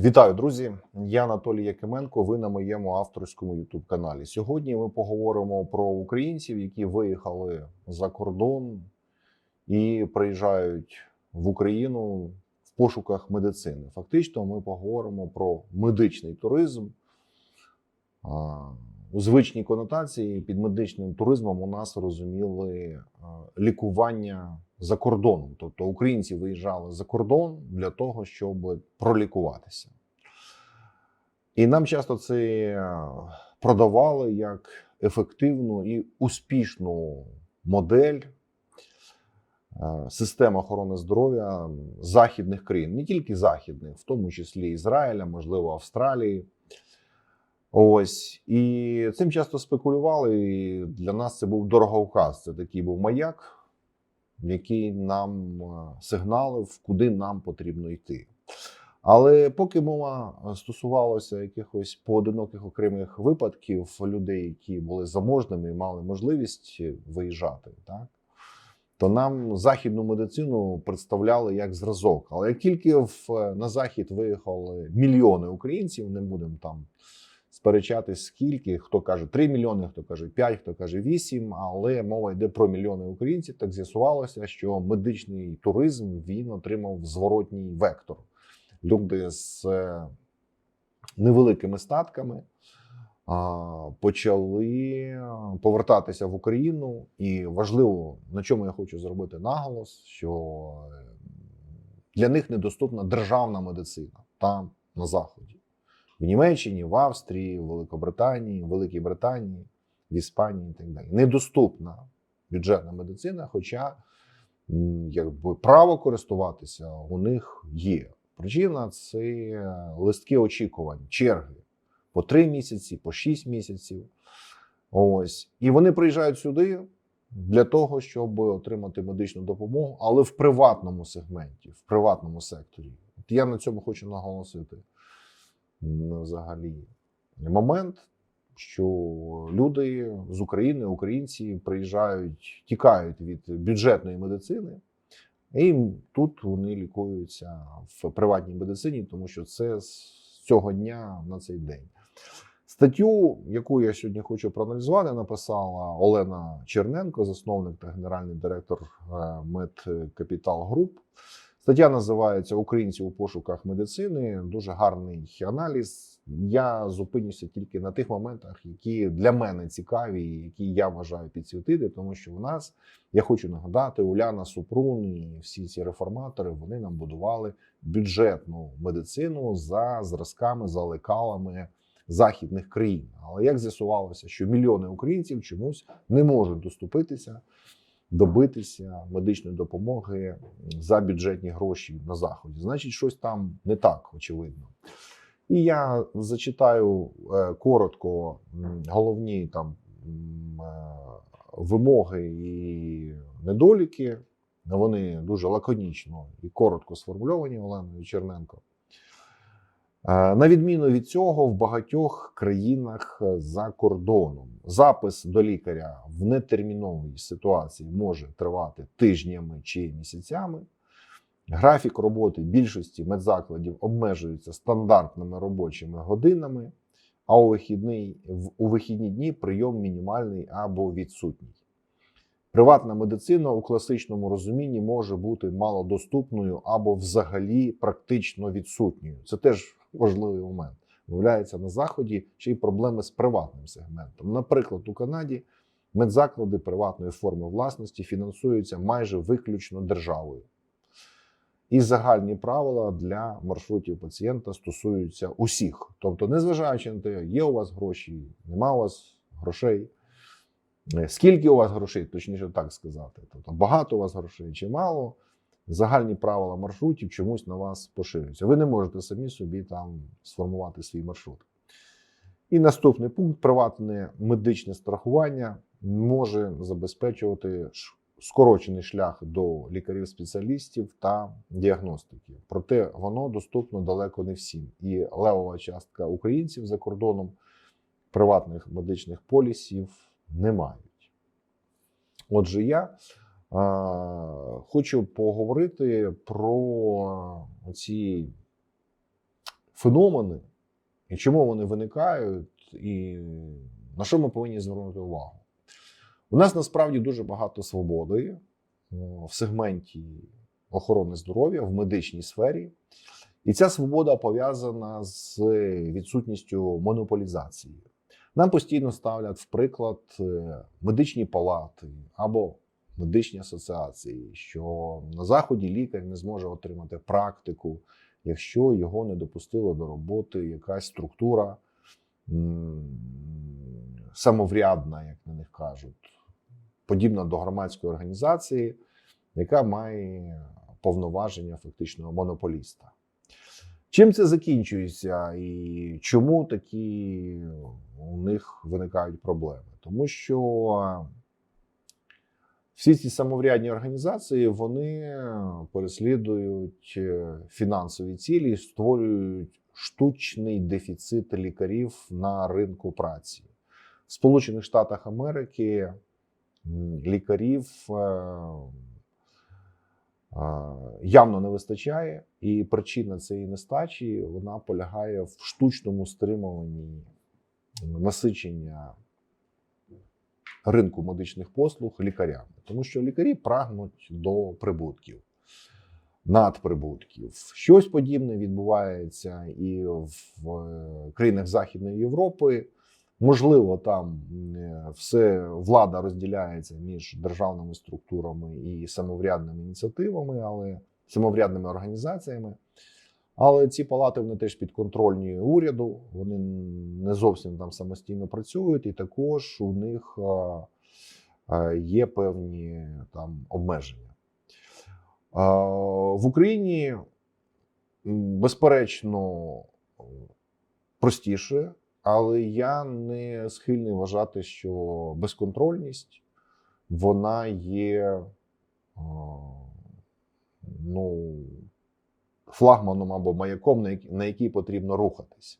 Вітаю, друзі! Я Анатолій Якименко. Ви на моєму авторському ютуб-каналі. Сьогодні ми поговоримо про українців, які виїхали за кордон і приїжджають в Україну в пошуках медицини. Фактично, ми поговоримо про медичний туризм. У звичній конотації під медичним туризмом у нас розуміли лікування за кордоном. Тобто українці виїжджали за кордон для того, щоб пролікуватися. І нам часто це е, продавали як ефективну і успішну модель е, систем охорони здоров'я західних країн, не тільки західних, в тому числі Ізраїля, можливо, Австралії. Ось і цим часто спекулювали. І для нас це був дороговказ. Це такий був маяк, який нам е, сигналив, куди нам потрібно йти. Але поки мова стосувалася якихось поодиноких окремих випадків людей, які були заможними і мали можливість виїжджати, так то нам західну медицину представляли як зразок. Але як тільки в, на захід виїхали мільйони українців, не будемо там сперечатись, скільки хто каже 3 мільйони, хто каже 5, хто каже 8, але мова йде про мільйони українців. Так з'ясувалося, що медичний туризм він отримав зворотній вектор. Люди з е, невеликими статками почали повертатися в Україну, і важливо на чому я хочу зробити наголос, що е, для них недоступна державна медицина там на заході в Німеччині, в Австрії, в Великобританії, в Великій Британії, в Іспанії і так далі. Недоступна бюджетна медицина, хоча якби право користуватися у них є. Причина це листки очікувань, черги по 3 місяці, по 6 місяців. Ось. І вони приїжджають сюди для того, щоб отримати медичну допомогу, але в приватному сегменті, в приватному секторі. От я на цьому хочу наголосити взагалі момент, що люди з України, українці приїжджають, тікають від бюджетної медицини, і тут вони лікуються в приватній медицині, тому що це з цього дня на цей день. Статтю, яку я сьогодні хочу проаналізувати, написала Олена Черненко, засновник та генеральний директор е, Медкапітал Груп. Стаття називається Українці у пошуках медицини. Дуже гарний аналіз. Я зупинюся тільки на тих моментах, які для мене цікаві, які я вважаю підсвітити, тому що в нас я хочу нагадати, Уляна Супрун і всі ці реформатори вони нам будували бюджетну медицину за зразками, за лекалами західних країн. Але як з'ясувалося, що мільйони українців чомусь не можуть доступитися, добитися медичної допомоги за бюджетні гроші на заході. Значить, щось там не так очевидно. І я зачитаю е, коротко головні там е, вимоги і недоліки. Вони дуже лаконічно і коротко сформульовані Оленою Черненко. Е, На відміну від цього, в багатьох країнах е, за кордоном запис до лікаря в нетерміновій ситуації може тривати тижнями чи місяцями. Графік роботи більшості медзакладів обмежується стандартними робочими годинами, а у вихідний, у вихідні дні прийом мінімальний або відсутній. Приватна медицина у класичному розумінні може бути малодоступною або взагалі практично відсутньою. Це теж важливий момент. Виявляється, на заході ще й проблеми з приватним сегментом. Наприклад, у Канаді медзаклади приватної форми власності фінансуються майже виключно державою. І загальні правила для маршрутів пацієнта стосуються усіх. Тобто, незважаючи на те, є у вас гроші, нема у вас грошей. Е, Скільки у вас грошей, точніше так сказати. Тобто багато у вас грошей чи мало, загальні правила маршрутів чомусь на вас поширюються. Ви не можете самі собі там сформувати свій маршрут. І наступний пункт: приватне медичне страхування може забезпечувати скорочений шлях до лікарів-спеціалістів та діагностики. Проте воно доступно далеко не всім. І левова частка українців за кордоном приватних медичних полісів не мають. Отже, я хочу поговорити про ці феномени, і чому вони виникають, і на що ми повинні звернути увагу. У нас насправді дуже багато свободи в сегменті охорони здоров'я в медичній сфері. І ця свобода пов'язана з відсутністю монополізації. Нам постійно ставлять в приклад е, медичні палати або медичні асоціації, що на заході лікар не зможе отримати практику, якщо його не допустила до роботи якась структура самоврядна, як на них кажуть, подібна до громадської організації, яка має повноваження фактично монополіста. Чим це закінчується і чому такі у них виникають проблеми? Тому що всі ці самоврядні організації вони переслідують е, фінансові цілі, і створюють штучний дефіцит лікарів на ринку праці. В Сполучених Штатах Америки лікарів е, е, явно не вистачає, і причина цієї нестачі вона полягає в штучному стримуванні насичення ринку медичних послуг лікарями, тому що лікарі прагнуть до прибутків, надприбутків. Щось подібне відбувається і в е, країнах Західної Європи. Можливо, там е, все влада розділяється між державними структурами і самоврядними ініціативами, але самоврядними організаціями. Але ці палати вони теж підконтрольні уряду, вони не зовсім там самостійно працюють, і також у них є певні там обмеження. В Україні, безперечно, простіше, але я не схильний вважати, що безконтрольність вона є ну, флагманом або маяком, на який, потрібно рухатися.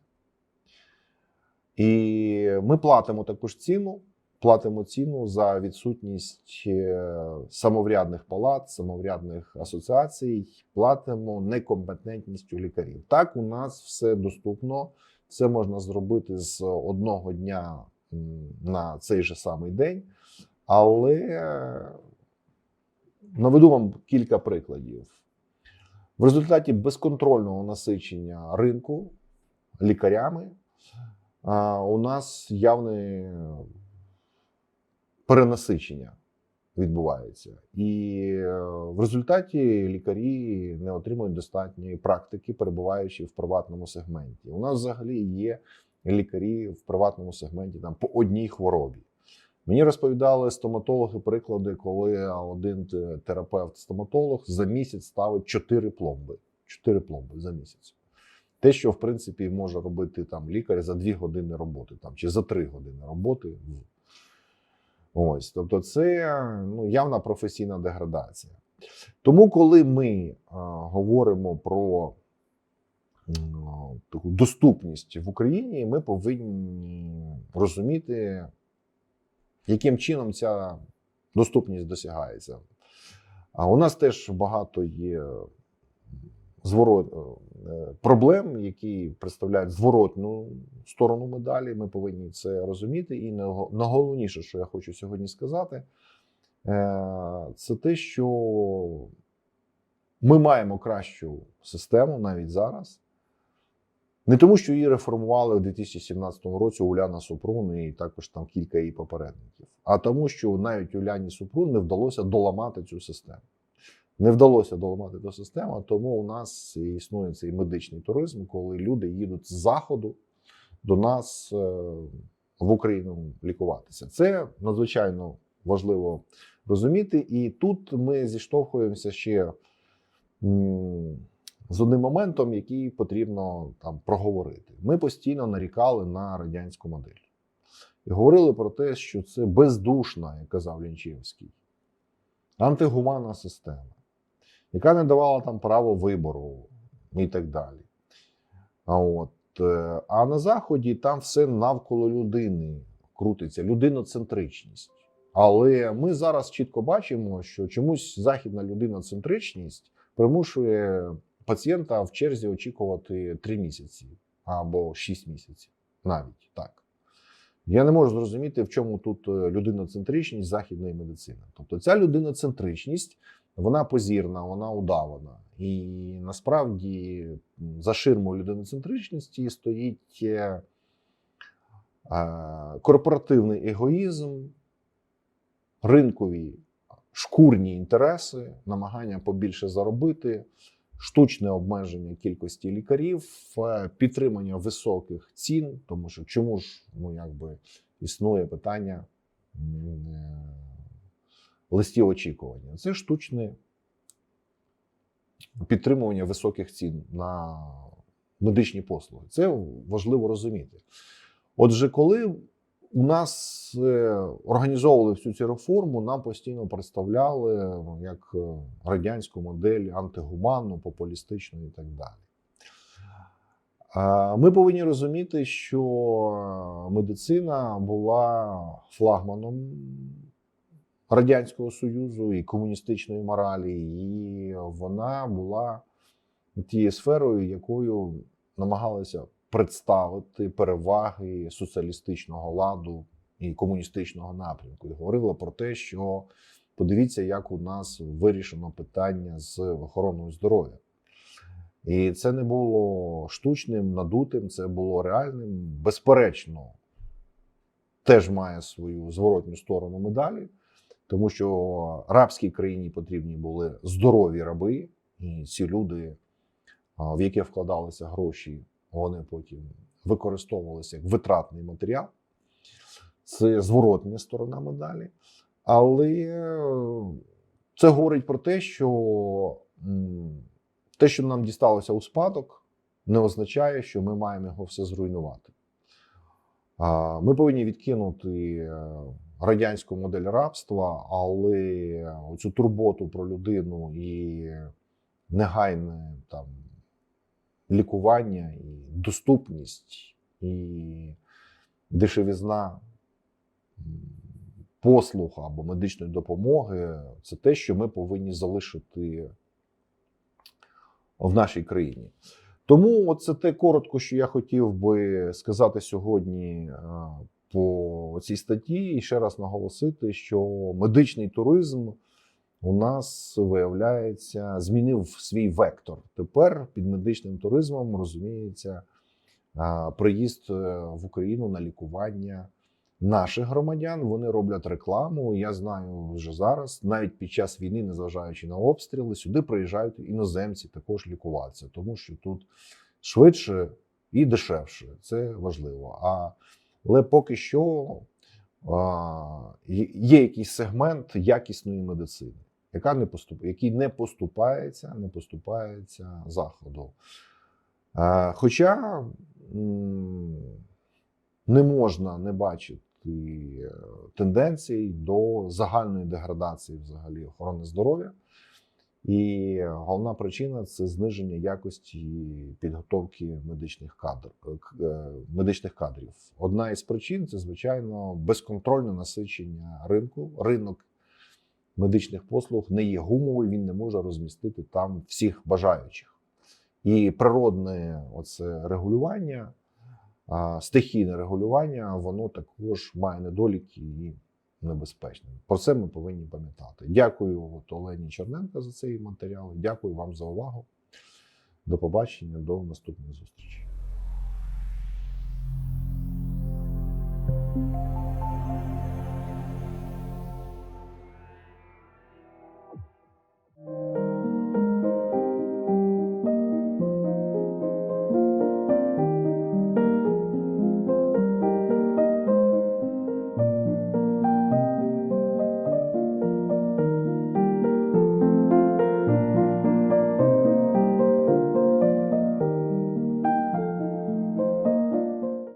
І ми платимо також ціну. Платимо ціну за відсутність е, самоврядних палат, самоврядних асоціацій, платимо некомпетентністю лікарів. Так, у нас все доступно. Це можна зробити з одного дня на цей же самий день. Але наведу вам кілька прикладів. В результаті безконтрольного насичення ринку лікарями у нас явне перенасичення відбувається. І е, в результаті лікарі не отримують достатньої практики, перебуваючи в приватному сегменті. У нас взагалі є лікарі в приватному сегменті там по одній хворобі. Мені розповідали стоматологи приклади, коли один терапевт-стоматолог за місяць ставить 4 пломби. 4 пломби за місяць. Те, що в принципі може робити там лікар за 2 години роботи, там чи за 3 години роботи. Ось, тобто, це ну, явна професійна деградація. Тому, коли ми а, говоримо про м, таку доступність в Україні, ми повинні розуміти, яким чином ця доступність досягається. А у нас теж багато є зворот, е, проблем, які представляють зворотну сторону медалі. Ми повинні це розуміти. І найголовніше, що я хочу сьогодні сказати, е, це те, що ми маємо кращу систему навіть зараз. Не тому, що її реформували у 2017 році Уляна Супрун і також там кілька її попередників, а тому, що навіть Уляні Супрун не вдалося доламати цю систему. Не вдалося доламати ту систему, тому у нас існує цей медичний туризм, коли люди їдуть з заходу до нас е, в Україну лікуватися. Це надзвичайно важливо розуміти. І тут ми зіштовхуємося ще з одним моментом, який потрібно там проговорити. Ми постійно нарікали на радянську модель і говорили про те, що це бездушна, як казав Лінчевський, антигуманна система, яка не давала там право вибору і так далі. А, от, е, а на Заході там все навколо людини крутиться, людиноцентричність. Але ми зараз чітко бачимо, що чомусь західна людиноцентричність примушує пацієнта в черзі очікувати 3 місяці або 6 місяців, навіть так. Я не можу зрозуміти, в чому тут е, людиноцентричність західної медицини. Тобто, ця людиноцентричність вона позірна, вона удавана. І насправді за ширмою людиноцентричності стоїть е, е, корпоративний егоїзм, ринкові шкурні інтереси, намагання побільше заробити, штучне обмеження кількості лікарів, е, підтримання високих цін, тому що чому ж ну якби існує питання е, листів очікування? Це штучне підтримування високих цін на медичні послуги. Це важливо розуміти. Отже, коли у нас е, організовували всю цю реформу, нам постійно представляли ну, як е, радянську модель антигуманну, популістичну і так далі. Ми повинні розуміти, що медицина була флагманом Радянського Союзу і комуністичної моралі, і вона була тією сферою, якою намагалися представити переваги соціалістичного ладу і комуністичного напрямку. І говорила про те, що подивіться, як у нас вирішено питання з охороною здоров'я. І це не було штучним, надутим, це було реальним. Безперечно, теж має свою зворотню сторону медалі, тому що рабській країні потрібні були здорові раби, і ці люди, в які вкладалися гроші, вони потім використовувалися як витратний матеріал. Це зворотня сторона медалі. Але е, це говорить про те, що те, що нам дісталося у спадок, не означає, що ми маємо його все зруйнувати. Ми повинні відкинути е, радянську модель рабства, але оцю турботу про людину і негайне там лікування, доступність, і дешевізна послуг або медичної допомоги це те, що ми повинні залишити в нашій країні. Тому це те коротко, що я хотів би сказати сьогодні е, по цій статті, і ще раз наголосити, що медичний туризм у нас виявляється змінив свій вектор. Тепер під медичним туризмом розуміється приїзд е, в Україну на лікування наших громадян. Вони роблять рекламу. Я знаю вже зараз, навіть під час війни, незважаючи на обстріли, сюди приїжджають іноземці також лікуватися, тому що тут швидше і дешевше. Це важливо. А, але поки що є- є якийсь сегмент якісної медицини яка не поступ... який не поступається, не поступається заходу. Е, Хоча не можна не бачити е, тенденцій до загальної деградації взагалі охорони здоров'я. І головна причина це зниження якості підготовки медичних кадр, е, медичних кадрів. Одна із причин це, звичайно, безконтрольне насичення ринку. Ринок медичних послуг не є гумовий, він не може розмістити там всіх бажаючих. І природне оце регулювання, стихійне регулювання, воно також має недоліки і небезпечне. Про це ми повинні пам'ятати. Дякую от, Олені Черненко за цей матеріал. Дякую вам за увагу. До побачення, до наступних зустрічей.